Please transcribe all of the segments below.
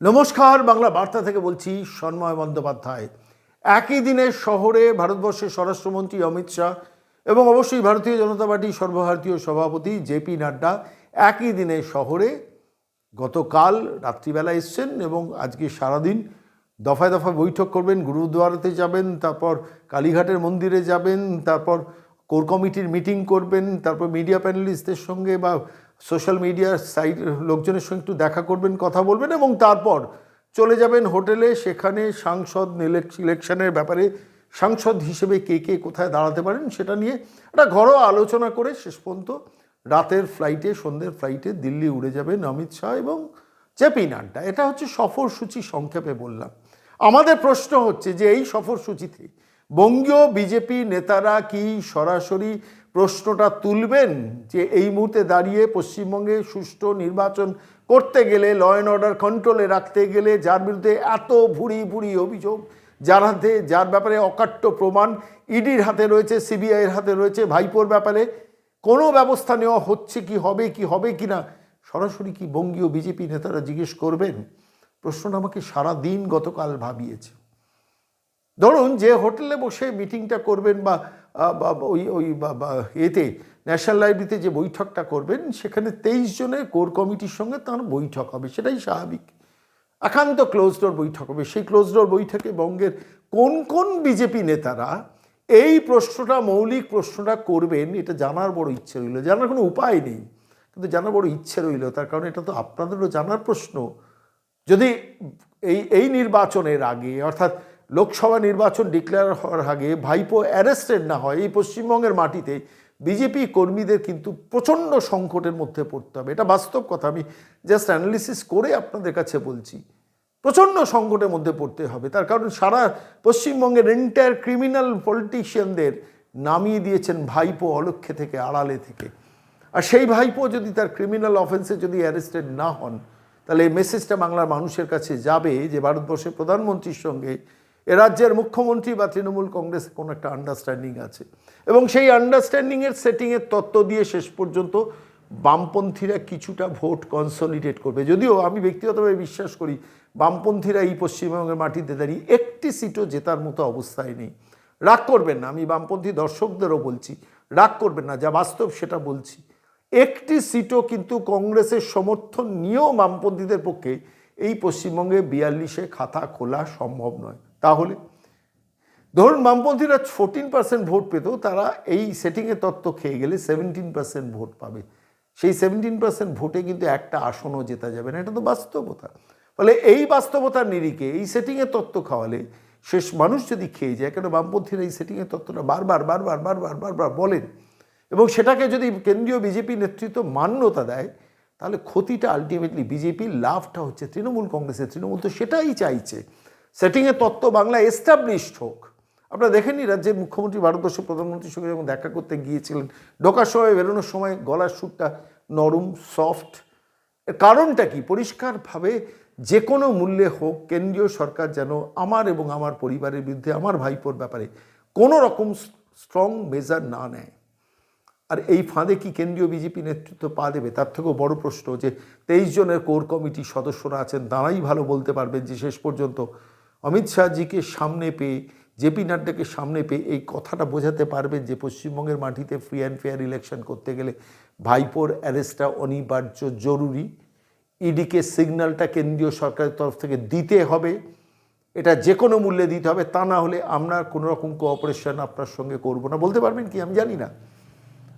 নমস্কার, বাংলা বার্তা থেকে বলছি সন্ময় বন্দ্যোপাধ্যায়। একই দিনে শহরে ভারতবর্ষের স্বরাষ্ট্রমন্ত্রী অমিত শাহ এবং অবশ্যই ভারতীয় জনতা পার্টি সর্বভারতীয় সভাপতি জেপি নাড্ডা একই দিনে শহরে গতকাল রাত্রিবেলা এসছেন এবং আজকে সারাদিন দফায় দফায় বৈঠক করবেন। গুরুদুয়ারাতে যাবেন, তারপর কালীঘাটের মন্দিরে যাবেন, তারপর কোর কমিটির মিটিং করবেন, তারপর মিডিয়া প্যানেলিস্টদের সঙ্গে বা সোশ্যাল মিডিয়ার সাইট, লোকজনের সঙ্গে একটু দেখা করবেন, কথা বলবেন এবং তারপর চলে যাবেন হোটেলে। সেখানে সাংসদ ইলেকশনের ব্যাপারে সাংসদ হিসেবে কে কে কোথায় দাঁড়াতে পারেন সেটা নিয়ে একটা ঘরোয়া আলোচনা করে শেষ পর্যন্ত রাতের ফ্লাইটে সন্ধ্যের ফ্লাইটে দিল্লি উড়ে যাবেন অমিত শাহ এবং জেপি নাড্ডা। এটা হচ্ছে সফরসূচি সংক্ষেপে বললাম। আমাদের প্রশ্ন হচ্ছে যে এই সফরসূচিতে বঙ্গীয় বিজেপি নেতারা কি সরাসরি প্রশ্নটা তুলবেন যে এই মুহূর্তে দাঁড়িয়ে পশ্চিমবঙ্গে সুষ্ঠু নির্বাচন করতে গেলে ল অ্যান্ড অর্ডার কন্ট্রোলে রাখতে গেলে যার বিরুদ্ধে এত ভুড়ি ভুড়ি অভিযোগ, যার হাতে, যার ব্যাপারে অকাট্য প্রমাণ, ইডির হাতে রয়েছে, সিবিআইয়ের হাতে রয়েছে, ভাইপোর ব্যাপারে কোনো ব্যবস্থা নেওয়া হচ্ছে কি, হবে কি হবে কি না, সরাসরি কি বঙ্গীয় বিজেপি নেতারা জিজ্ঞেস করবেন? প্রশ্নটা আমাকে সারা দিন গতকাল ভাবিয়েছে। ধরুন যে হোটেলে বসে মিটিংটা করবেন বা ওই ওই এতে ন্যাশনাল লাইব্রেরিতে যে বৈঠকটা করবেন, সেখানে তেইশ জনের কোর কমিটির সঙ্গে তার বৈঠক হবে, সেটাই স্বাভাবিক। একান্ত ক্লোজ ডোর বৈঠক হবে, সেই ক্লোজ ডোর বৈঠকে বঙ্গের কোন কোন বিজেপি নেতারা এই প্রশ্নটা, মৌলিক প্রশ্নটা করবেন, এটা জানার বড় ইচ্ছে রইল। জানার কোনো উপায় নেই, কিন্তু জানার বড় ইচ্ছে রইল, তার কারণ এটা তো আপনাদেরও জানার প্রশ্ন। যদি এই এই নির্বাচনের আগে, অর্থাৎ লোকসভা নির্বাচন ডিক্লেয়ার হওয়ার আগে ভাইপো অ্যারেস্টেড না হয়, এই পশ্চিমবঙ্গের মাটিতে বিজেপি কর্মীদের কিন্তু প্রচণ্ড সংকটের মধ্যে পড়তে হবে। এটা বাস্তব কথা, আমি জাস্ট অ্যানালিসিস করে আপনাদের কাছে বলছি। প্রচণ্ড সংকটের মধ্যে পড়তে হবে। তার কারণ সারা পশ্চিমবঙ্গের এন্টায়ার ক্রিমিনাল পলিটিশিয়ানদের নামিয়ে দিয়েছেন ভাইপো অলক্ষ্যে থেকে, আড়ালে থেকে। আর সেই ভাইপো যদি তার ক্রিমিনাল অফেন্সে যদি অ্যারেস্টেড না হন, তাহলে এই মেসেজটা বাংলার মানুষের কাছে যাবে যে ভারতবর্ষের প্রধানমন্ত্রীর সঙ্গে রাজ্যের মুখ্যমন্ত্রী বা তৃণমূল কংগ্রেসের কোনো একটা আন্ডারস্ট্যান্ডিং আছে। এবং সেই আন্ডারস্ট্যান্ডিংয়ের সেটিংয়ের তত্ত্ব দিয়ে শেষ পর্যন্ত বামপন্থীরা কিছুটা ভোট কনসলিডেট করবে। যদিও আমি ব্যক্তিগতভাবে বিশ্বাস করি বামপন্থীরা এই পশ্চিমবঙ্গের মাটিতে দাঁড়িয়ে একটি সিটও জেতার মতো অবস্থায় নেই। রাগ করবেন না, আমি বামপন্থী দর্শকদেরও বলছি, রাগ করবেন না, যা বাস্তব সেটা বলছি। একটি সিটও কিন্তু কংগ্রেসের সমর্থন নিয়েও বামপন্থীদের পক্ষে এই পশ্চিমবঙ্গে বিয়াল্লিশে খাতা খোলা সম্ভব নয়। তাহলে ধরুন বামপন্থীরা ফোরটিন পার্সেন্ট ভোট পেত তারা এই সেটিংয়ে তত্ত্ব খেয়ে গেলে সেভেন্টিন পার্সেন্ট ভোট পাবে। সেই সেভেন্টিন পার্সেন্ট ভোটে কিন্তু একটা আসনও জেতা যাবে না, এটা তো বাস্তবতা। ফলে এই বাস্তবতার নিরিখে, এই সেটিংয়ের তত্ত্ব খাওয়ালে শেষ মানুষ যদি খেয়ে যায়, কেন বামপন্থীরা এই সেটিংয়ের তত্ত্বটা বারবার বারবার বারবার বারবার বলেন? এবং সেটাকে যদি কেন্দ্রীয় বিজেপি নেতৃত্ব মান্যতা দেয়, তাহলে ক্ষতিটা আলটিমেটলি বিজেপির লাভটা হচ্ছে তৃণমূল কংগ্রেসের। তৃণমূল তো সেটাই চাইছে। সেটিংয়ের তত্ত্ব বাংলা এস্টাবলিশড হোক। আপনারা দেখেননি রাজ্যের মুখ্যমন্ত্রী, ভারতবর্ষের প্রধানমন্ত্রীর সঙ্গে যখন দেখা করতে গিয়েছিলেন ঢোকার সময় বেরোনোর সময় গলার সুরটা নরম সফট এর কারণটা কি? পরিষ্কারভাবে যে কোনো মূল্যে হোক, কেন্দ্রীয় সরকার যেন আমার এবং আমার পরিবারের বিরুদ্ধে, আমার ভাইপোর ব্যাপারে কোনো রকম স্ট্রং মেজার না নেয়। আর এই ফাঁদে কি কেন্দ্রীয় বিজেপি নেতৃত্ব পা দেবে? তার থেকেও বড় প্রশ্ন যে, তেইশ জনের কোর কমিটির সদস্যরা আছেন, তারাই ভালো বলতে পারবেন যে, শেষ পর্যন্ত অমিত শাহজিকে সামনে পেয়ে জেপি নাড্ডাকে সামনে পেয়ে এই কথাটা বোঝাতে পারবেন যে পশ্চিমবঙ্গের মাটিতে ফ্রি অ্যান্ড ফেয়ার ইলেকশন করতে গেলে ভাইপোর অ্যারেস্টটা অনিবার্য জরুরি। ইডিকে সিগন্যালটা কেন্দ্রীয় সরকারের তরফ থেকে দিতে হবে। এটা যে কোনো মূল্যে দিতে হবে, তা না হলে আমরা কোনো রকম কোঅপারেশন আপনার সঙ্গে করব না। বলতে পারবেন কি? আমি জানি না।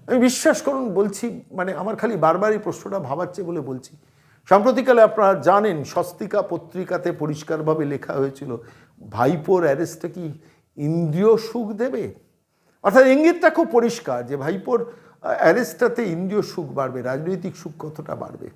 আমি বিশ্বাস করুন, বলছি মানে আমার খালি বারবার এই প্রশ্নটা ভাবাচ্ছে বলে বলছি। সাম্প্রতিককালে আপনারা জানেন, স্বস্তিকা পত্রিকাতে পরিষ্কারভাবে লেখা হয়েছিল, ভাইপোর অ্যারেস্টটা কি ইন্দ্রিয় সুখ দেবে? অর্থাৎ ইঙ্গিতটা খুব পরিষ্কার যে ভাইপোর অ্যারেস্টটাতে ইন্দ্রিয় সুখ বাড়বে, রাজনৈতিক সুখ কতটা বাড়বে।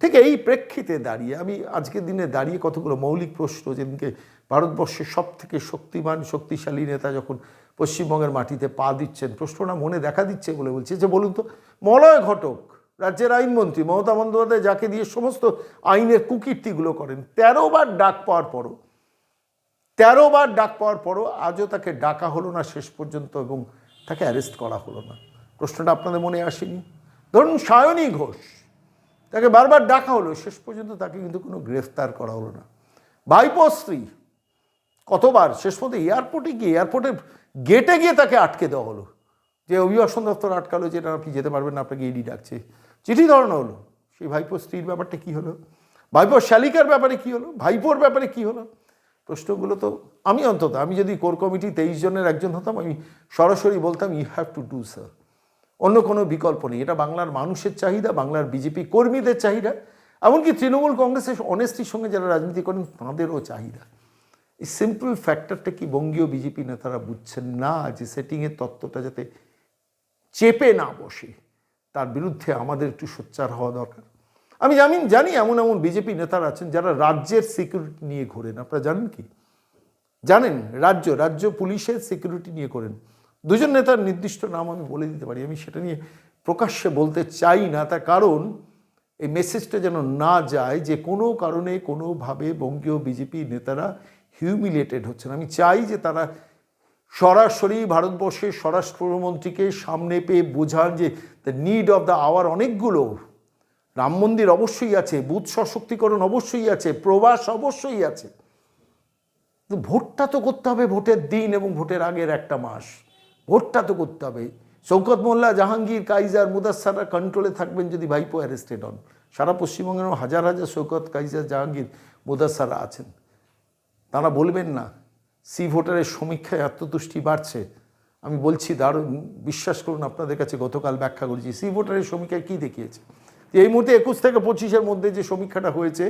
ঠিক এই প্রেক্ষিতে দাঁড়িয়ে, আমি আজকের দিনে দাঁড়িয়ে কতগুলো মৌলিক প্রশ্ন, যেদিনকে ভারতবর্ষের সব থেকে শক্তিমান, শক্তিশালী নেতা যখন পশ্চিমবঙ্গের মাটিতে পা দিচ্ছেন, প্রশ্নটা মনে দেখা দিচ্ছে বলে বলছে। যে বলুন তো, মলয় ঘটক রাজ্যের আইনমন্ত্রী মমতা বন্দ্যোপাধ্যায় যাকে দিয়ে সমস্ত আইনের কুকীর্তিগুলো করেন, তেরো বার ডাক পাওয়ার পরও, তেরো বার ডাক পাওয়ার পরও আজও তাকে ডাকা হলো না শেষ পর্যন্ত এবং তাকে অ্যারেস্ট করা হলো না। প্রশ্নটা আপনাদের মনে আসেনি? ধরুন সায়নী ঘোষ, তাকে বারবার ডাকা হলো, শেষ পর্যন্ত তাকে কিন্তু কোনো গ্রেফতার করা হলো না। ভাইপো স্ত্রী, কতবার, শেষ পর্যন্ত এয়ারপোর্টে গিয়ে, এয়ারপোর্টের গেটে গিয়ে তাকে আটকে দেওয়া হলো। যে অভিবাসন দপ্তর আটকালো, যেটা আপনি যেতে পারবেন না, আপনাকে ইডি ডাকছে। চিঠি ধরানো হলো। সেই ভাইপো স্ত্রীর ব্যাপারটা কি হলো? ভাইপোর শালিকার ব্যাপারে কি হলো? ভাইপোর ব্যাপারে কি হলো? প্রশ্নগুলো তো আমি অন্তত, আমি যদি কোর কমিটি তেইশ জনের একজন হতাম, আমি সরাসরি বলতাম you have to do sir অন্য কোনো বিকল্প নেই। এটা বাংলার মানুষের চাহিদা, বাংলার বিজেপি কর্মীদের চাহিদা, এমনকি তৃণমূল কংগ্রেসের অনেস্টির সঙ্গে যারা রাজনীতি করেন, তাঁদেরও চাহিদা। এই সিম্পল ফ্যাক্টরটা কি বঙ্গীয় বিজেপি নেতারা বুঝছেন না যে সেটিংয়ের তত্ত্বটা যাতে চেপে না বসে? তার বিরুদ্ধে আমাদের একটু সোচ্চার হওয়া দরকার। আমি জানি জানি এমন এমন বিজেপি নেতারা আছেন যারা রাজ্যের সিকিউরিটি নিয়ে ঘোরেন। আপনারা জানেন কি? জানেন, রাজ্য রাজ্য পুলিশের সিকিউরিটি নিয়ে করেন। দুজন নেতার নির্দিষ্ট নাম আমি বলে দিতে পারি। আমি সেটা নিয়ে প্রকাশ্যে বলতে চাই না, তার কারণ এই মেসেজটা যেন না যায় যে কোনো কারণে কোনোভাবে বঙ্গীয় বিজেপি নেতারা হিউমিলেটেড হচ্ছেন। আমি চাই যে তারা সরাসরি ভারতবর্ষের স্বরাষ্ট্রমন্ত্রীকে সামনে পেয়ে বোঝান যে the need of the hour অনেকগুলো। রাম মন্দির অবশ্যই আছে বুথ সশক্তিকরণ অবশ্যই আছে, প্রবাস অবশ্যই আছে। ভোটটা তো করতে হবে ভোটের দিন এবং ভোটের আগের একটা মাস। ভোটটা তো করতে হবে। শৌকত মোল্লা, জাহাঙ্গীর, কাইজার মুদাসাররা কন্ট্রোলে থাকবেন যদি ভাইপো অ্যারেস্টেড হন। সারা পশ্চিমবঙ্গের হাজার হাজার শৌকত কাইজার, জাহাঙ্গীর মুদাসাররা আছেন। তারা বলবেন না সি ভোটারের সমীক্ষায় আত্মতুষ্টি বাড়ছে। আমি বলছি, দারুণ, বিশ্বাস করুন আপনাদের কাছে গতকাল ব্যাখ্যা করেছি। সি ভোটারের সমীক্ষায় কী দেখিয়েছে? এই মুহূর্তে একুশ থেকে পঁচিশের মধ্যে যে সমীক্ষাটা হয়েছে,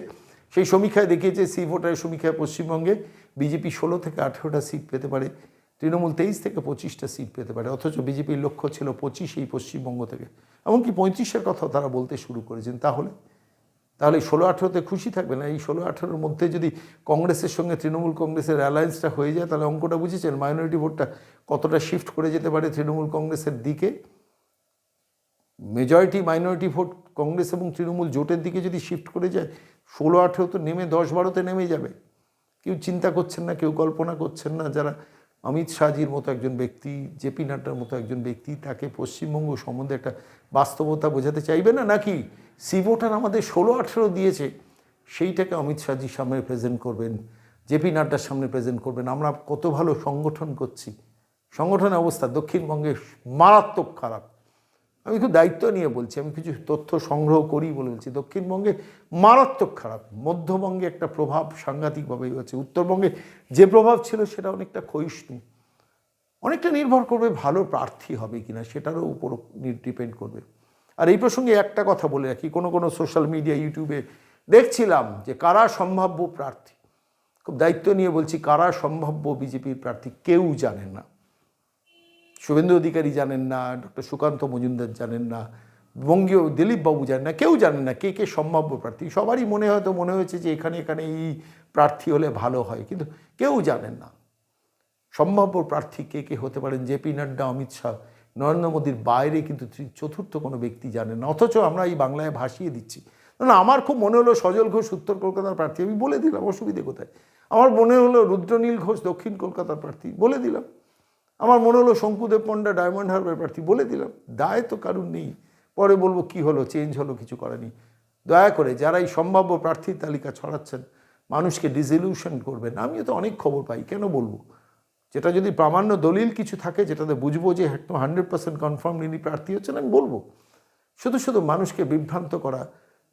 সেই সমীক্ষায় দেখিয়েছে সি ভোটারের সমীক্ষায় পশ্চিমবঙ্গে বিজেপি ষোলো থেকে আঠেরোটা সিট পেতে পারে, তৃণমূল তেইশ থেকে পঁচিশটা সিট পেতে পারে, অথচ বিজেপির লক্ষ্য ছিল পঁচিশ এই পশ্চিমবঙ্গ থেকে। এমনকি পঁয়ত্রিশের কথাও তারা বলতে শুরু করেছেন। তাহলে তাহলে ষোলো আঠেরোতে খুশি থাকবে না? এই ষোলো আঠেরোর মধ্যে যদি কংগ্রেসের সঙ্গে তৃণমূল কংগ্রেসের অ্যালায়েন্সটা হয়ে যায়, তাহলে অঙ্কটা বুঝেছেন? মাইনরিটি ভোটটা কতটা শিফট করে যেতে পারে তৃণমূল কংগ্রেসের দিকে? মেজরিটি মাইনরিটি ভোট কংগ্রেস এবং তৃণমূল জোটের দিকে যদি শিফট করে যায়, ষোলো আঠেরো তো নেমে দশ বারোতে নেমে যাবে। কেউ চিন্তা করছেন না, কেউ কল্পনা করছেন না যারা অমিত শাহজির মতো একজন ব্যক্তি জেপি নাড্ডার মতো একজন ব্যক্তি তাকে পশ্চিমবঙ্গ সম্বন্ধে একটা বাস্তবতা বোঝাতে চাইবে না? নাকি সি ভোটার আমাদের ষোলো, আঠেরো দিয়েছে, সেইটাকে অমিত শাহজির সামনে প্রেজেন্ট করবেন জেপি নাড্ডার সামনে প্রেজেন্ট করবেন? আমরা কত ভালো সংগঠন করছি। সংগঠনের অবস্থা দক্ষিণবঙ্গে মারাত্মক খারাপ। আমি খুব দায়িত্ব নিয়ে বলছি, আমি কিছু তথ্য সংগ্রহ করি বলে বলছি। দক্ষিণবঙ্গে মারাত্মক খারাপ, মধ্যবঙ্গে একটা প্রভাব সাংঘাতিকভাবে হচ্ছে উত্তরবঙ্গে যে প্রভাব ছিল সেটা অনেকটা ক্ষয়িষ্ণু। অনেকটা নির্ভর করবে ভালো প্রার্থী হবে কিনা, সেটারও উপর ডিপেন্ড করবে। আর এই প্রসঙ্গে একটা কথা বলে রাখি, কোনো কোনো সোশ্যাল মিডিয়া, ইউটিউবে দেখছিলাম যে কারা সম্ভাব্য প্রার্থী। খুব দায়িত্ব নিয়ে বলছি, কারা সম্ভাব্য বিজেপির প্রার্থী কেউ জানেন না। শুভেন্দু অধিকারী জানেন না, ডক্টর সুকান্ত মজুমদার জানেন না, বঙ্গীয় দিলীপ বাবু জানেন না, কেউ জানেন না, কে কে সম্ভাব্য প্রার্থী, সবারই মনে হয়তো মনে হয়েছে যে এখানে এখানে এই প্রার্থী হলে ভালো হয়, কিন্তু কেউ জানেন না। সম্ভাব্য প্রার্থী কে কে হতে পারেন জেপি নাড্ডা, অমিত শাহ, নরেন্দ্র মোদীর বাইরে কিন্তু চতুর্থ কোনো ব্যক্তি জানেন না, অথচ আমরা এই বাংলায় ভাসিয়ে দিচ্ছি। না, আমার খুব মনে হলো সজল ঘোষ উত্তর কলকাতার প্রার্থী, আমি বলে দিলাম, অসুবিধে কোথায়? আমার মনে হলো রুদ্রনীল ঘোষ দক্ষিণ কলকাতার প্রার্থী, বলে দিলাম। আমার মনে হলো শঙ্কুদেব পণ্ডা, ডায়মন্ড হারবার প্রার্থী বলে দিলাম। দায় তো কারুর নেই। পরে বলব, কি হলো? চেঞ্জ হলো? কিছু করেনি দয়া করে যারা এই সম্ভাব্য প্রার্থীর তালিকা ছড়াচ্ছেন, মানুষকে ডিজলিউশন করবেন। আমিও তো অনেক খবর পাই, কেন বলব? যেটা যদি প্রামাণ্য দলিল কিছু থাকে, যেটাতে বুঝব যে একদম হান্ড্রেড পার্সেন্ট কনফার্ম ইনি প্রার্থী হচ্ছেন, আমি বলব। শুধু শুধু মানুষকে বিভ্রান্ত করা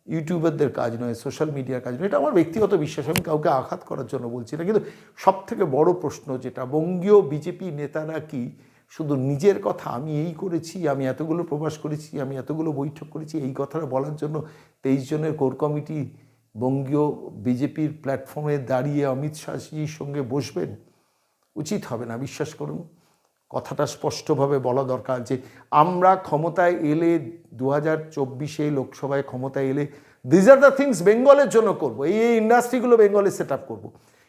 ইউটিউবারদের কাজ নয়, সোশ্যাল মিডিয়ার কাজ নয়। এটা আমার ব্যক্তিগত বিশ্বাস, আমি কাউকে আঘাত করার জন্য বলছি না। কিন্তু সব থেকে বড় প্রশ্ন যেটা, বঙ্গীয় বিজেপি নেতারা কি? শুধু নিজের কথা, আমি এই করেছি, আমি এতগুলো প্রবাস করেছি, আমি এতগুলো বৈঠক করেছি, এই কথাটা বলার জন্য তেইশ জনের কোর কমিটি বঙ্গীয় বিজেপির প্ল্যাটফর্মে দাঁড়িয়ে অমিত শাহজির সঙ্গে বসবেন? উচিত হবে না, বিশ্বাস করুন। কথাটা স্পষ্টভাবে বলা দরকার যে আমরা ক্ষমতায় এলে দু হাজার চব্বিশে লোকসভায় ক্ষমতায় এলে দিজ আর দ্য থিংস বেঙ্গলের জন্য করব, এই এই ইন্ডাস্ট্রিগুলো বেঙ্গলে সেট আপ করব।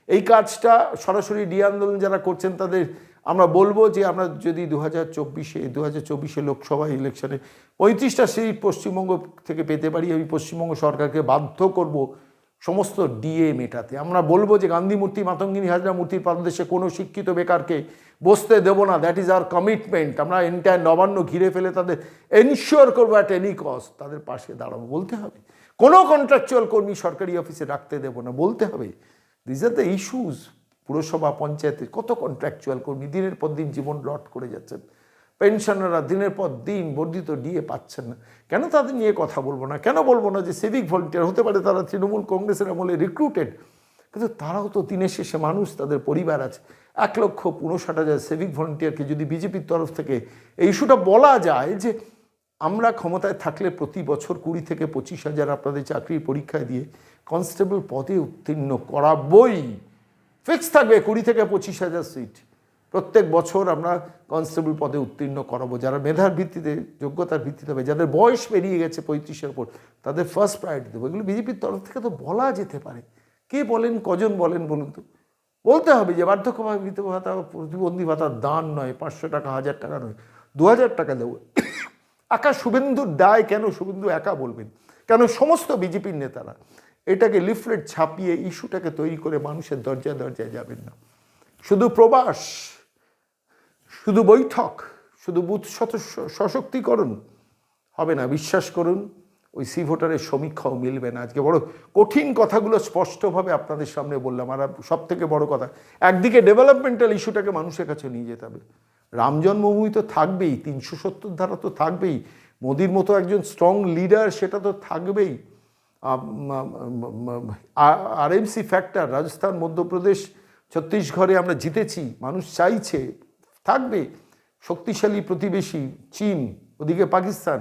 এই কাজটা সরাসরি ডি আন্দোলন যারা করছেন তাদের আমরা বলব যে আমরা যদি দু হাজার চব্বিশে দু হাজার চব্বিশে লোকসভা ইলেকশনে পঁয়ত্রিশটা সিট পশ্চিমবঙ্গ থেকে পেতে পারি, আমি পশ্চিমবঙ্গ সরকারকে বাধ্য করব সমস্ত ডিএ মেটাতে। আমরা বলব যে গান্ধী মূর্তি, মাতঙ্গিনী হাজরা মূর্তির পাদদেশে কোনো শিক্ষিত বেকারকে বসতে দেবো না। দ্যাট ইজ আওয়ার কমিটমেন্ট আমরা এন্টায়ার নবান্ন ঘিরে ফেলে তাদের এনশিওর করব অ্যাট এনি কস্ট তাদের পাশে দাঁড়াবো। বলতে হবে। কোনো কন্ট্রাকচুয়াল কর্মী সরকারি অফিসে রাখতে দেবো না। বলতে হবে। দিস আর দ্য ইস্যুজ পুরসভা পঞ্চায়েতে কত কন্ট্রাকচুয়াল কর্মী? দিনের পর দিন জীবন লট করে যাচ্ছেন পেনশনাররা দিনের পর দিন বর্ধিত ডিএ পাচ্ছেন না। কেন তাদের নিয়ে কথা বলব না? কেন বলব না যে সিভিক ভলেন্টিয়ার হতে পারে তারা তৃণমূল কংগ্রেসের আমলে রিক্রুটেড কিন্তু তারাও তো দিনের শেষে মানুষ, তাদের পরিবার আছে। এক লক্ষ উনষাট হাজার সিভিক ভলেন্টিয়ারকে যদি বিজেপির তরফ থেকে এই ইস্যুটা বলা যায় যে আমরা ক্ষমতায় থাকলে প্রতি বছর কুড়ি থেকে পঁচিশ হাজার আপনাদের চাকরির পরীক্ষায় দিয়ে কনস্টেবল পদে উত্তীর্ণ করাবই। ফিক্স থাকবে কুড়ি থেকে পঁচিশ হাজার সিট প্রত্যেক বছর আমরা কনস্টেবল পদে উত্তীর্ণ করাবো। যারা মেধার ভিত্তিতে, যোগ্যতার ভিত্তিতে হবে, যাদের বয়স পেরিয়ে গেছে পঁয়ত্রিশের ওপর তাদের ফার্স্ট প্রায়োরিটি দেবো। এগুলো বিজেপির তরফ থেকে তো বলা যেতে পারে। কে বলেন, কজন বলেন বলুন তো? বলতে হবে যে বার্ধক্য ভাতা, প্রতিবন্ধী ভাতা দান নয়, পাঁচশো টাকা, হাজার টাকা নয়, দু হাজার টাকা দেবো। একা শুভেন্দুর দায় কেন শুভেন্দু একা বলবেন? কেন সমস্ত বিজেপির নেতারা এটাকে লিফলেট ছাপিয়ে ইস্যুটাকে তৈরি করে মানুষের দরজায় দরজায় যাবেন না? শুধু প্রবাস শুধু বৈঠক, শুধু বুথ সশক্তিকরণ হবে না, বিশ্বাস করুন, ওই সি ভোটারের সমীক্ষাও মিলবে না। আজকে বড় কঠিন কথাগুলো স্পষ্টভাবে আপনাদের সামনে বললাম। আর সব থেকে বড় কথা, একদিকে ডেভেলপমেন্টাল ইস্যুটাকে মানুষের কাছে নিয়ে যেতে হবে। রাম জন্মভূমি তো থাকবেই, তিনশো সত্তর ধারা তো থাকবেই, মোদির মতো একজন স্ট্রং লিডার সেটা তো থাকবেই। আর আরএমসি ফ্যাক্টর রাজস্থান, মধ্যপ্রদেশ, ছত্তিশগড়ে আমরা জিতেছি, মানুষ চাইছে থাকবে। শক্তিশালী প্রতিবেশী চীন, ওদিকে পাকিস্তান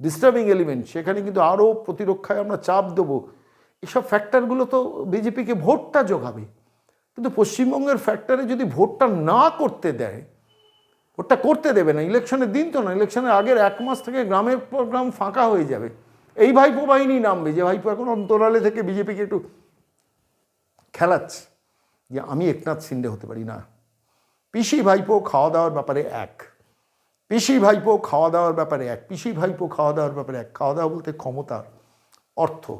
ডিস্টার্বিং এলিমেন্ট সেখানে কিন্তু আরও প্রতিরক্ষায় আমরা চাপ দেবো। এসব ফ্যাক্টরগুলো তো বিজেপিকে ভোটটা যোগাবে কিন্তু পশ্চিমবঙ্গের ফ্যাক্টরে যদি ভোটটা না করতে দেয়, ভোটটা করতে দেবে না, ইলেকশনের দিন তো না, ইলেকশনের আগের এক মাস থেকে গ্রামের পর গ্রাম ফাঁকা হয়ে যাবে। এই ভাইপো বাহিনী নামবে, যে ভাইপো এখন অন্তরালে থেকে বিজেপিকে একটু খেলাচ্ছে। যে আমি একনাথ সিন্ডে হতে পারি না। পিসি ভাইপো খাওয়া দাওয়ার ব্যাপারে এক। পিসি ভাইপো খাওয়া দাওয়ার ব্যাপারে এক। পিসি ভাইপো খাওয়া দাওয়ার ব্যাপারে এক। খাওয়া দাওয়া বলতে ক্ষমতার অর্থ।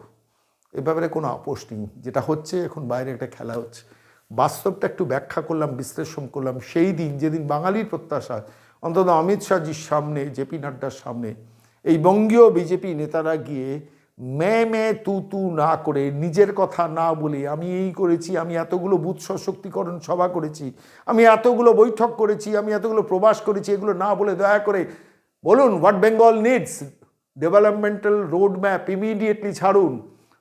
এ ব্যাপারে কোনো আপোষ নেই। যেটা হচ্ছে, এখন বাইরে একটা খেলা হচ্ছে। বাস্তবটা একটু ব্যাখ্যা করলাম, বিশ্লেষণ করলাম। সেই দিন, যেদিন বাঙালির প্রত্যাশা, অন্তত অমিত শাহজির সামনে, জেপি নাড্ডার সামনে, এই বঙ্গীয় বিজেপি নেতারা গিয়ে মে মে তু তু না করে, নিজের কথা না বলে, আমি এই করেছি, আমি এতগুলো বুথ সশক্তিকরণ সভা করেছি, আমি এতগুলো বৈঠক করেছি, আমি এতগুলো প্রবাস করেছি, এগুলো না বলে দয়া করে বলুন what Bengal needs developmental road map immediately ছাড়ুন।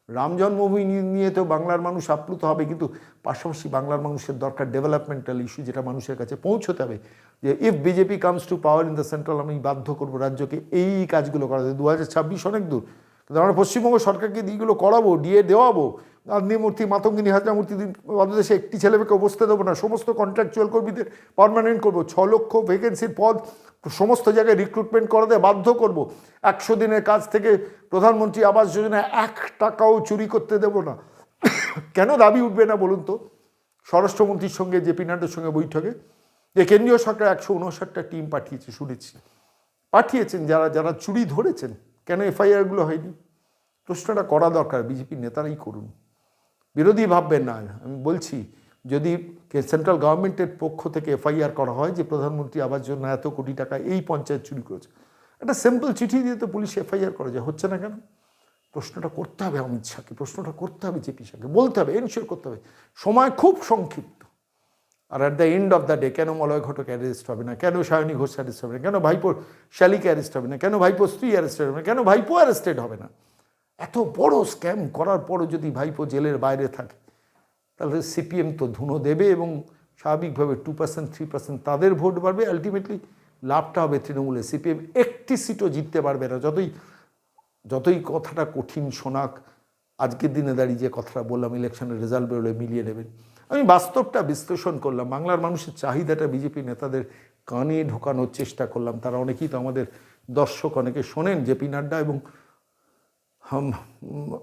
রাম জন্মভূমি নিয়ে তো বাংলার মানুষ আপ্লুত হবে, কিন্তু পাশাপাশি বাংলার মানুষের দরকার ডেভেলপমেন্টাল ইস্যু যেটা মানুষের কাছে পৌঁছতে হবে। যে if BJP comes to power in the central আমি বাধ্য করব রাজ্যকে এই কাজগুলো করাতে। দু হাজার ছাব্বিশ অনেক দূর। কিন্তু আমরা পশ্চিমবঙ্গ সরকারকে দিয়েগুলো করাবো ডিএ দেওয়াবো। গান্ধী মূর্তি মাতঙ্গিনী হাজরা মূর্তি বাংলাদেশে একটি ছেলেমেয়েকে বসতে দেবো না, সমস্ত কন্ট্রাকচুয়াল কর্মীদের পারমানেন্ট করব। ছ লক্ষ ভ্যাকেন্সির পদ সমস্ত জায়গায় রিক্রুটমেন্ট করাতে বাধ্য করব। একশো দিনের কাজ থেকে প্রধানমন্ত্রী আবাস যোজনায় এক টাকাও চুরি করতে দেব না। কেন দাবি উঠবে না বলুন তো? স্বরাষ্ট্রমন্ত্রীর সঙ্গে জেপি নাড্ডার সঙ্গে বৈঠকে। যে কেন্দ্রীয় সরকার একশো উনষাটটা টিম পাঠিয়েছে, শুনেছি। পাঠিয়েছেন যারা যারা চুরি ধরেছেন। কেন এফআইআরগুলো হয়নি? প্রশ্নটা করা দরকার, বিজেপির নেতারাই করুন। বিরোধী ভাববেন না, আমি বলছি, যদি সেন্ট্রাল গভর্নমেন্টের পক্ষ থেকে এফআইআর করা হয় যে প্রধানমন্ত্রী আবাস জন্য এত কোটি টাকা এই পঞ্চায়েত চুরি করেছে, একটা সিম্পল চিঠি দিয়ে তো পুলিশ এফআইআর করা যায়, হচ্ছে না কেন? প্রশ্নটা করতে হবে অমিত শাহকে, প্রশ্নটা করতে হবে জেপি শাহকে, বলতে হবে এনশিওর করতে হবে। সময় খুব সংক্ষিপ্ত। আর at the end of the day কেন মলয় ঘটক অ্যারেস্ট হবে না? কেন সায়নী ঘোষ অ্যারেস্ট হবে না? কেন ভাইপো শালিকে অ্যারেস্ট হবে না? কেন ভাইপো স্ত্রী অ্যারেস্টেড হবে না? কেন ভাইপো অ্যারেস্টেড হবে না? এত বড় স্ক্যাম করার পরও যদি ভাইপো জেলের বাইরে থাকে, তাহলে সিপিএম তো ধুনো দেবে এবং স্বাভাবিকভাবে টু পার্সেন্ট থ্রি পার্সেন্ট তাদের ভোট বাড়বে। আলটিমেটলি লাভটা হবে তৃণমূলে। সিপিএম একটি সিটও জিততে পারবে না। যতই যতই কথাটা কঠিন শোনাক, আজকের দিনে দাঁড়িয়ে যে কথাটা বললাম ইলেকশনের রেজাল্ট বেরোলে মিলিয়ে নেবেন। আমি বাস্তবটা বিশ্লেষণ করলাম। বাংলার মানুষের চাহিদাটা বিজেপি নেতাদের কানে ঢোকানোর চেষ্টা করলাম। তারা অনেকেই তো আমাদের দর্শক, অনেকে শোনেন জেপি নাড্ডা এবং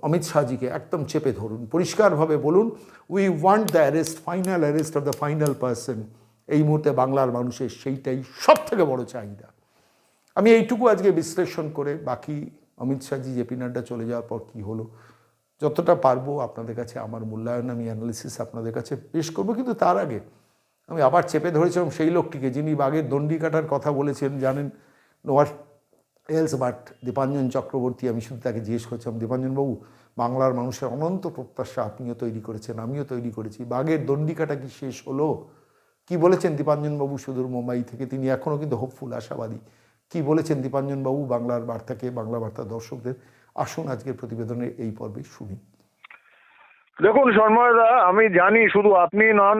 অমিত শাহজিকে একদম চেপে ধরুন। পরিষ্কারভাবে বলুন we want the arrest final arrest of the final person এই মুহূর্তে বাংলার মানুষের সেইটাই সব থেকে বড় চাহিদা। আমি এইটুকু আজকে বিশ্লেষণ করে বাকি অমিত শাহজি, জেপি নাড্ডা চলে যাওয়ার পর কী হলো যতটা পারব আপনাদের কাছে আমার মূল্যায়ন, আমি অ্যানালিসিস আপনাদের কাছে পেশ করব। কিন্তু তার আগে আমি আবার চেপে ধরেছিলাম সেই লোকটিকে যিনি বাঘের দণ্ডি কাটার কথা বলেছেন, জানেন nowhere else, but Dipanjan Chakraborty, আমি শুধু তাকে জিজ্ঞেস করছিলাম দীপাঞ্জনবাবু, বাংলার মানুষের অনন্ত প্রত্যাশা আপনিও তৈরি করেছেন, আমিও তৈরি করেছি। বাঘের দণ্ডিকাটা কি শেষ হলো? কি বলেছেন দীপাঞ্জনবাবু? সুদূর মুম্বাই থেকে। তিনি এখনও কিন্তু হোপফুল আশাবাদী। কি বলেছেন দীপাঞ্জনবাবু বাংলার বার্তাকে, বাংলা বার্তা দর্শকদের? আসুন আজকের প্রতিবেদনের এই পর্বে শুনি। দেখুন সন্ময়দা আমি জানি শুধু আপনি নন,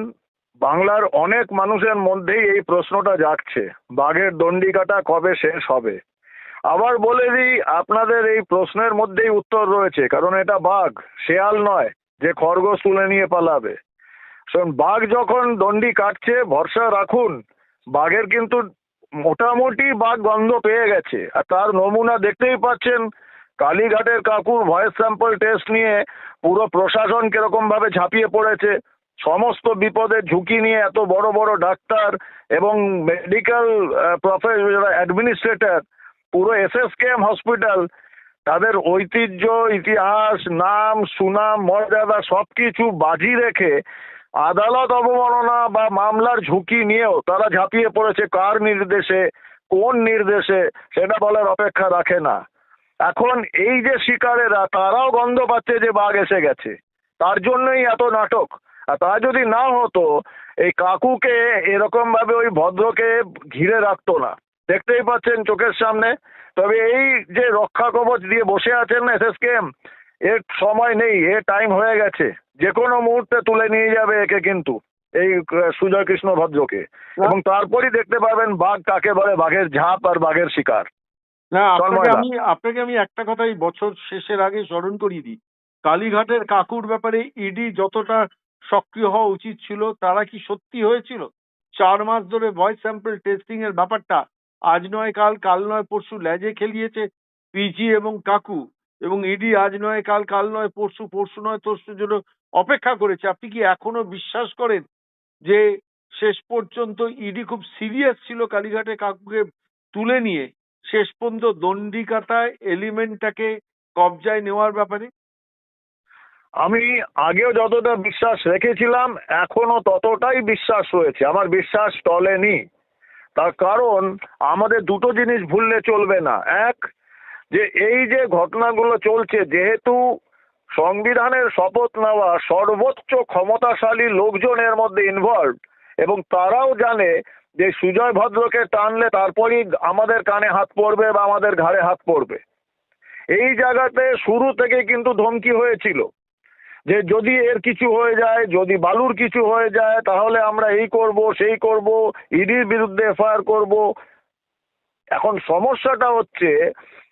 বাংলার অনেক মানুষের মধ্যেই এই প্রশ্নটা যাচ্ছে বাঘের দণ্ডিকাটা কবে শেষ হবে? আবার বলে দিই, আপনাদের এই প্রশ্নের মধ্যেই উত্তর রয়েছে, কারণ এটা বাঘ, শেয়াল নয়, যে খরগোশ তুলে নিয়ে পালাবে। বাঘ যখন দণ্ডি কাটছে, ভরসা রাখুন, বাঘের কিন্তু মোটামুটি বাঘ গন্ধ পেয়ে গেছে, আর তার নমুনা দেখতেই পাচ্ছেন কালীঘাটের কাকুর ভয়েস স্যাম্পল টেস্ট নিয়ে পুরো প্রশাসন কীরকম ভাবে ঝাঁপিয়ে পড়েছে, সমস্ত বিপদের ঝুঁকি নিয়ে এত বড় বড় ডাক্তার এবং মেডিকেল প্রফেসর অ্যাডমিনিস্ট্রেটর পুরো S S K M hospital তাদের ঐতিহ্য, ইতিহাস, নাম, সুনাম, মর্যাদা সব কিছু বাজি রেখে আদালত অবমাননা বা মামলার ঝুঁকি নিয়েও তারা ঝাঁপিয়ে পড়েছে। কার নির্দেশে, কোন নির্দেশে, সেটা বলার অপেক্ষা রাখে না। এখন এই যে শিকারেরা তারাও গন্ধ পাচ্ছে যে বাঘ এসে গেছে। তার জন্যই এত নাটক। আর তা যদি না হতো এই কাকুকে এরকম ভাবে ওই ভদ্রকে ঘিরে রাখতো না। দেখতেই পাচ্ছেন চোখের সামনে। তবে এই যে রক্ষা কবচ দিয়ে বসে আছেন না এসএসকেএম এর সময় নেই এ টাইম হয়ে গেছে। যে কোনো মুহূর্তে তুলে নিয়ে যাবে একে কিন্তু এই সুজয় কৃষ্ণ ভদ্রকে এবং তারপরই দেখতে পাবেন বাঘ কাকে বলে বাঘের ঝাঁপ আর বাঘের শিকার। না আপনাকে আমি আপনাকে আমি একটা কথাই বছর শেষের আগে স্মরণ করিয়ে দিই। কালীঘাটের কাকুর ব্যাপারে ইডি যতটা সক্রিয় হওয়া উচিত ছিল তারা কি সত্যি হয়েছিল? চার মাস ধরে ভয়েস স্যাম্পল টেস্টিং এর ব্যাপারটা আজ নয় কাল কাল নয় পরশু লেজে খেলিয়েছে পিজি এবং কাকু। এবং ইডি আজ নয় কাল কাল নয় পরশু পরশু নয় তরশুর জন্য অপেক্ষা করেছে। আপনি কি এখনও বিশ্বাস করেন যে শেষ পর্যন্ত ইডি খুব সিরিয়াস ছিল কালীঘাটে কাকুকে তুলে নিয়ে? শেষ পর্যন্ত দণ্ডিকাতায় এলিমেন্টটাকে কবজায় নেওয়ার ব্যাপারে? আমি আগেও যতটা বিশ্বাস রেখেছিলাম, এখনও ততটাই বিশ্বাস রয়েছে। আমার বিশ্বাস টলেনি। তার কারণ, আমাদের দুটো জিনিস ভুললে চলবে না। এক, যে এই যে ঘটনাগুলো চলছে, যেহেতু সংবিধানের শপথ নেওয়া সর্বোচ্চ ক্ষমতাশালী লোকজনের মধ্যে ইনভলভ এবং তারাও জানে যে সুজয় ভদ্রকে টানলে তারপরই আমাদের কানে হাত পড়বে বা আমাদের ঘাড়ে হাত পড়বে। এই জায়গাতে শুরু থেকে কিন্তু ধমকি হয়েছিল যে যদি এর কিছু হয়ে যায়, যদি বালুর কিছু হয়ে যায়, তাহলে আমরা এই করব, সেই করব, ইডির বিরুদ্ধে এফআইআর করব। এখন সমস্যাটা হচ্ছে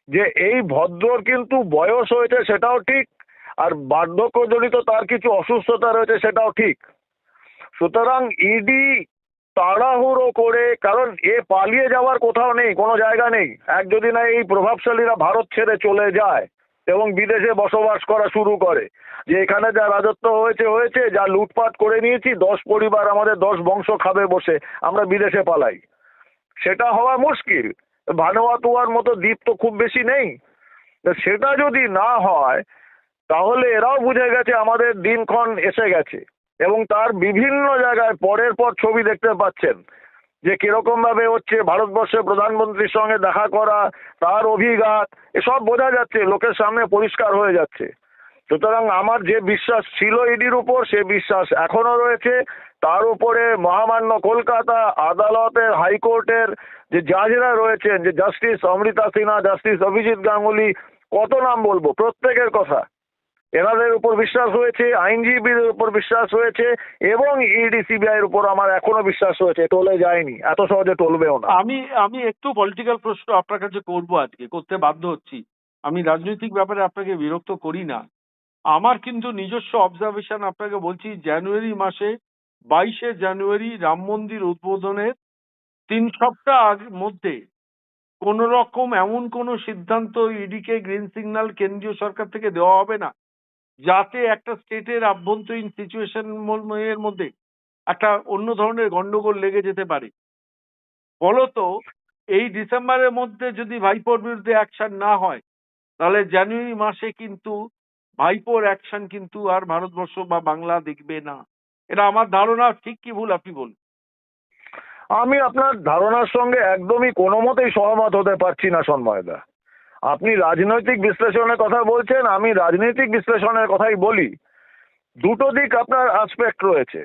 যে এই ভদ্রর কিন্তু বয়স হয়েছে সেটাও ঠিক, আর বার্ধক্যজনিত তার কিছু অসুস্থতা রয়েছে সেটাও ঠিক। সুতরাং ইডি তাড়াহুড়ো করে, কারণ এ পালিয়ে যাওয়ার কোথাও নেই, কোনো জায়গা নেই। এক যদি না এই প্রভাবশালীরা ভারত ছেড়ে চলে যায় এবং বিদেশে বসবাস করা শুরু করে, যে এখানে যা রাজত্ব হয়েছে হয়েছে, যা লুটপাট করে নিয়েছি, দশ পরিবার আমাদের দশ বংশ খাবে বসে, আমরা বিদেশে পালাই। সেটা হওয়া মুশকিল। ভানুয়াতুয়ার মতো দ্বীপ তো খুব বেশি নেই। সেটা যদি না হয়, তাহলে এরাও বুঝে গেছে আমাদের দিনক্ষণ এসে গেছে। এবং তার বিভিন্ন জায়গায় পরের পর ছবি দেখতে পাচ্ছেন যে কীরকম ভাবে হচ্ছে ভারতবর্ষের প্রধানমন্ত্রীর সঙ্গে দেখা করা, তার অভিঘাত, এসব বোঝা যাচ্ছে, লোকের সামনে পরিষ্কার হয়ে যাচ্ছে। সুতরাং আমার যে বিশ্বাস ছিল ইডির উপর, সে বিশ্বাস এখনও রয়েছে। তার উপরে মহামান্য কলকাতা, আদালতের, হাইকোর্টের যে জাজরা রয়েছেন, যে জাস্টিস অমৃতা সিনহা, জাস্টিস অভিজিৎ গাঙ্গুলি, কত নাম বলব? প্রত্যেকের কথা। এনাদের উপর বিশ্বাস হয়েছে আইনজীবীর উপর বিশ্বাস হয়েছে, এবং ইডি সিবিআই এর উপর আমার এখনও বিশ্বাস হয়েছে টলে যায়নি, এত সহজে টলবেও না। আমি আমি একটু পলিটিক্যাল প্রশ্ন আপনার কাছে করব আজকে, করতে বাধ্য হচ্ছি। আমি রাজনৈতিক ব্যাপারে আপনাকে বিরক্ত করি না। আমার কিন্তু নিজস্ব অবজারভেশন আপনাকে বলছি, জানুয়ারি মাসে, বাইশে জানুয়ারি রাম মন্দির উদ্বোধনের তিন সপ্তাহ মধ্যে কোন রকম এমন কোন সিদ্ধান্ত ইডিকে গ্রিন সিগন্যাল কেন্দ্রীয় সরকার থেকে দেওয়া হবে না। যাতে একটা স্টেটের আভ্যন্তরীণ সিচুয়েশন এর মধ্যে একটা অন্য ধরনের গন্ডগোল লেগে যেতে পারে। ফলত এই ডিসেম্বরের মধ্যে যদি ভাইপোর বিরুদ্ধে অ্যাকশন না হয়, তাহলে জানুয়ারি মাসে কিন্তু ভাইপোর অ্যাকশন কিন্তু আর ভারতবর্ষ বা বাংলা দেখবে না। এটা আমার ধারণা। ঠিক কি ভুল আপনি বলুন? আমি আপনার ধারণার সঙ্গে একদমই কোনো মতেই সহমত হতে পারছি না সন্ময়দা আপনি রাজনৈতিক বিশ্লেষণের কথা বলছেন, আমি রাজনৈতিক বিশ্লেষণের কথাই বলি। দুটো দিক আপনার আসপেক্ট রয়েছে।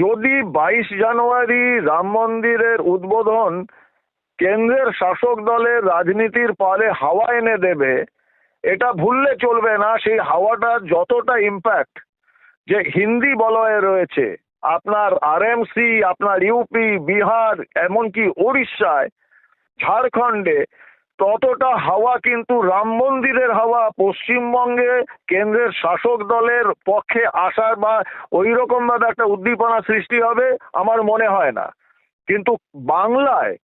যদি বাইশ জানুয়ারি রাম মন্দিরের উদ্বোধন কেন্দ্রের শাসক দলের রাজনীতির পালে হাওয়া এনে দেবে, এটা ভুললে চলবে না। সেই হাওয়াটা যতটা ইম্প্যাক্ট যে হিন্দি বলয়ে রয়েছে, আপনার আরএমসি আপনার ইউপি বিহার, এমনকি উড়িষ্যায় ঝাড়খণ্ডে ততটা হাওয়া কিন্তু রাম মন্দিরের হাওয়া পশ্চিমবঙ্গে কেন্দ্রের শাসক দলের পক্ষে আসার বা ওই রকম ভাবে একটা উদ্দীপনা সৃষ্টি হবে আমার মনে হয় না। কিন্তু বাংলায়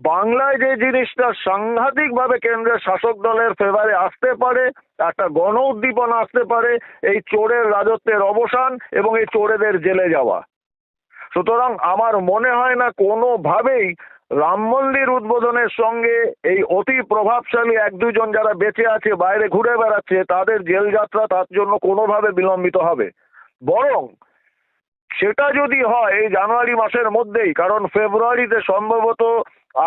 বাংলায় যে জিনিসটা সাংঘাতিকভাবে কেন্দ্রের শাসক দলের ফেভারে আসতে পারে, একটা গণ উদ্দীপনা আসতে পারে, এই চোরের রাজত্বের অবসান এবং এই চোরেদের জেলে যাওয়া। সুতরাং আমার মনে হয় না কোনোভাবেই রাম মন্দির উদ্বোধনের সঙ্গে এই অতি প্রভাবশালী এক দুজন যারা বেঁচে আছে, বাইরে ঘুরে বেড়াচ্ছে, তাদের জেল যাত্রা তার জন্য কোনোভাবে বিলম্বিত হবে। বরং সেটা যদি হয় এই জানুয়ারি মাসের মধ্যেই, কারণ ফেব্রুয়ারিতে সম্ভবত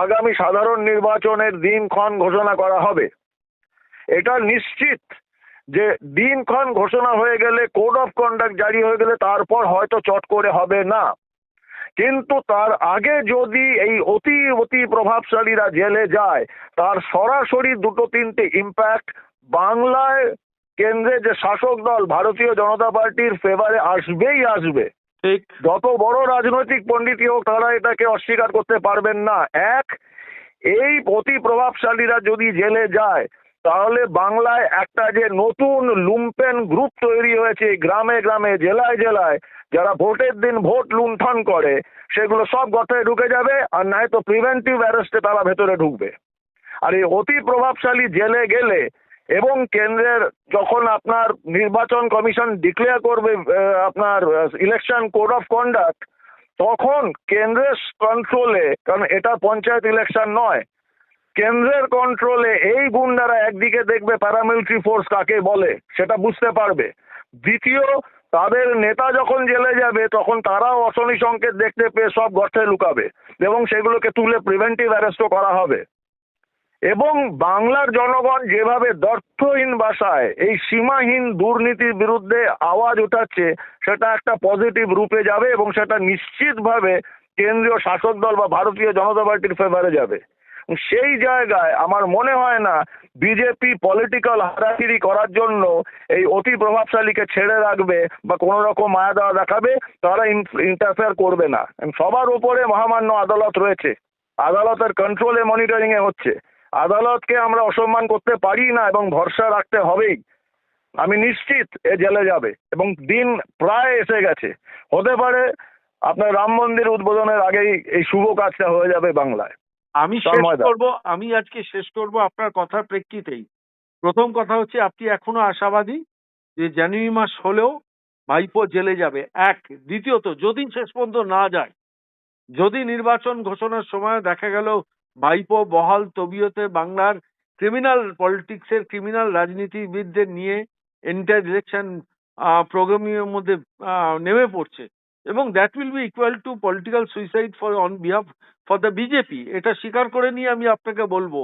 আগামী সাধারণ নির্বাচনের দিনক্ষণ ঘোষণা করা হবে। এটা নিশ্চিত যে দিনক্ষণ ঘোষণা হয়ে গেলে কোড অফ কন্ডাক্ট জারি হয়ে গেলে তারপর হয়তো চট করে হবে না। কিন্তু তার আগে যদি এই অতি অতি প্রভাবশালীরা জেলে যায় তার সরাসরি দুটো তিনটে ইম্প্যাক্ট বাংলায় কেন্দ্রে যে শাসক দল ভারতীয় জনতা পার্টির ফেভারে আসবেই আসবে। ঠিক। যত বড় রাজনৈতিক পণ্ডিতই হোক তারা এটাকে অস্বীকার করতে পারবেন না। এক এই অতি প্রভাবশালীরা যদি জেলে যায় তাহলে বাংলায় একটা যে নতুন লুম্পেন গ্রুপ তৈরি হয়েছে গ্রামে গ্রামে জেলায় জেলায় যারা ভোটের দিন ভোট লুণ্ঠন করে, সেগুলো সব গর্তে ঢুকে যাবে আর নাই তো প্রিভেন্টিভ অ্যারেস্টে তারা ভেতরে ঢুকবে। আর এই অতি প্রভাবশালী জেলে গেলে এবং কেন্দ্রের যখন আপনার নির্বাচন কমিশন ডিক্লেয়ার করবে আপনার ইলেকশন কোড অফ কন্ডাক্ট তখন কেন্দ্রের কন্ট্রোলে কারণ এটা পঞ্চায়েত ইলেকশন নয়, কেন্দ্রের কন্ট্রোলে এই গুন্ডারা একদিকে দেখবে প্যারামিলিটারি ফোর্স কাকে বলে, সেটা বুঝতে পারবে। দ্বিতীয় তাদের নেতা যখন জেলে যাবে, তখন তারাও অশনি সংকেত দেখতে পেয়ে সব গর্তে লুকাবে এবং সেগুলোকে তুলে প্রিভেন্টিভ অ্যারেস্টও করা হবে। এবং বাংলার জনগণ যেভাবে দর্থহীন ভাষায় এই সীমাহীন দুর্নীতির বিরুদ্ধে আওয়াজ উঠাচ্ছে, সেটা একটা পজিটিভ রূপে যাবে এবং সেটা নিশ্চিতভাবে কেন্দ্রীয় শাসক দল বা ভারতীয় জনতা পার্টির ফেভারে যাবে। সেই জায়গায় আমার মনে হয় না বিজেপি পলিটিক্যাল হারাকিরি করার জন্য এই অতি প্রভাবশালীকে ছেড়ে রাখবে বা কোনো রকম মায়া দেওয়া দেখাবে, তারা ইন্টারফেয়ার করবে না। সবার উপরে মহামান্য আদালত রয়েছে। আদালতের কন্ট্রোলে মনিটরিং এ হচ্ছে। আদালতকে আমরা অসম্মান করতে পারি না এবং ভরসা রাখতে হবেই। আমি নিশ্চিত এ জেলে যাবে এবং দিন প্রায় এসে গেছে। হতে পারে আপনার রাম মন্দির উদ্বোধনের আগেই এই শুভ কাজটা হয়ে যাবে বাংলায়। আমি শেষ করব আমি আজকে শেষ করব আপনার কথার প্রেক্ষিতেই। প্রথম কথা হচ্ছে আপনি এখনও আশাবাদী যে জানুয়ারি মাস হলেও ভাইপো জেলে যাবে। এক। দ্বিতীয়ত যদি শেষ পর্যন্ত না যায় যদি নির্বাচন ঘোষণার সময় দেখা গেল ভাইপো বহাল তবিয়তে বাংলার ক্রিমিনাল পলিটিক্সের ক্রিমিনাল রাজনীতিবিদদের নিয়ে এন্টার ইলেকশন প্রোগ্রামের মধ্যে নেমে পড়ছে। এবং that will be equal to political suicide for on behalf for the BJP এটা স্বীকার করে নিয়ে আমি আপনাকে বলব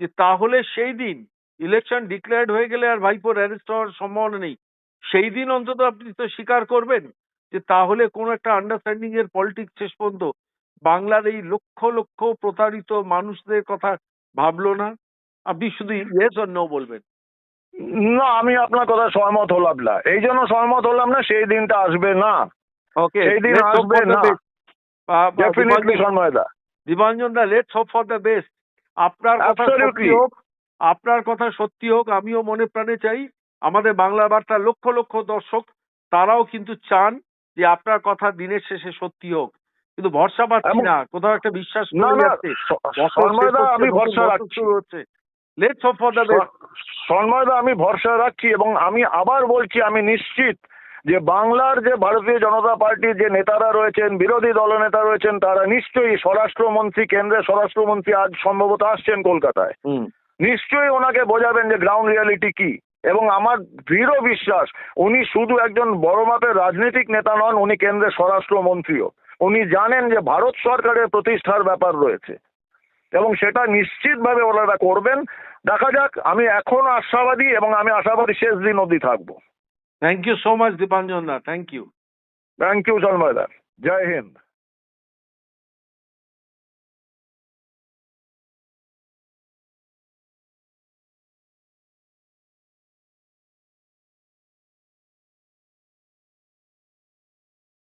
যে তাহলে সেই দিন ইলেকশন ডিক্লেয়ার্ড হয়ে গেলে আর ভাইপোর অ্যারেস্ট হওয়ার সম্ভাবনা নেই। সেই দিন অন্তত আপনি তো স্বীকার করবেন যে তাহলে কোন একটা আন্ডারস্ট্যান্ডিং এর পলিটিক্স শেষ পর্যন্ত বাংলার এই লক্ষ লক্ষ প্রতারিত মানুষদের কথা ভাবলো না। আপনি শুধু ইয়েস আর নো বলবেন। না আমি আপনার কথা সহমত হলাম না। এই জন্য সহমত হলাম না সেই দিনটা আসবে না। ওকে সেই দিন আসবে না। Definitely সন্ময়দা। Dipanjan da let's hope for the best. আপনার কথা সত্যি হোক আপনার কথা সত্যি হোক আমিও মনে প্রাণে চাই। আমাদের বাংলা বার্তা লক্ষ লক্ষ দর্শক তারাও কিন্তু চান যে আপনার কথা দিনের শেষে সত্যি হোক। কিন্তু ভরসা পাচ্ছি না কোথাও একটা বিশ্বাস আমি ভরসা রাখছি। Let's hope for the best সন্ময়দা আমি ভরসা রাখছি এবং আমি আবার বলছি আমি নিশ্চিত যে বাংলার যে ভারতীয় জনতা পার্টির যে নেতারা রয়েছেন বিরোধী দলনেতা রয়েছেন তারা নিশ্চয়ই স্বরাষ্ট্রমন্ত্রী কেন্দ্রের স্বরাষ্ট্রমন্ত্রী আজ সম্ভবত আসছেন কলকাতায়। নিশ্চয়ই ওনাকে বোঝাবেন যে গ্রাউন্ড রিয়ালিটি কি। এবং আমার দৃঢ় বিশ্বাস উনি শুধু একজন বড় মাপের রাজনৈতিক নেতা নন উনি কেন্দ্রের স্বরাষ্ট্রমন্ত্রীও। উনি জানেন যে ভারত সরকারের প্রতিষ্ঠার ব্যাপার রয়েছে। এবং সেটা নিশ্চিতভাবে ওনারা করবেন। দেখা যাক আমি এখনও আশাবাদী এবং আমি আশাবাদী শেষ দিন অবধি থাকব। Thank you so much, Dipanjanda. Thank you. Thank you, Sharmada. Jai Hind.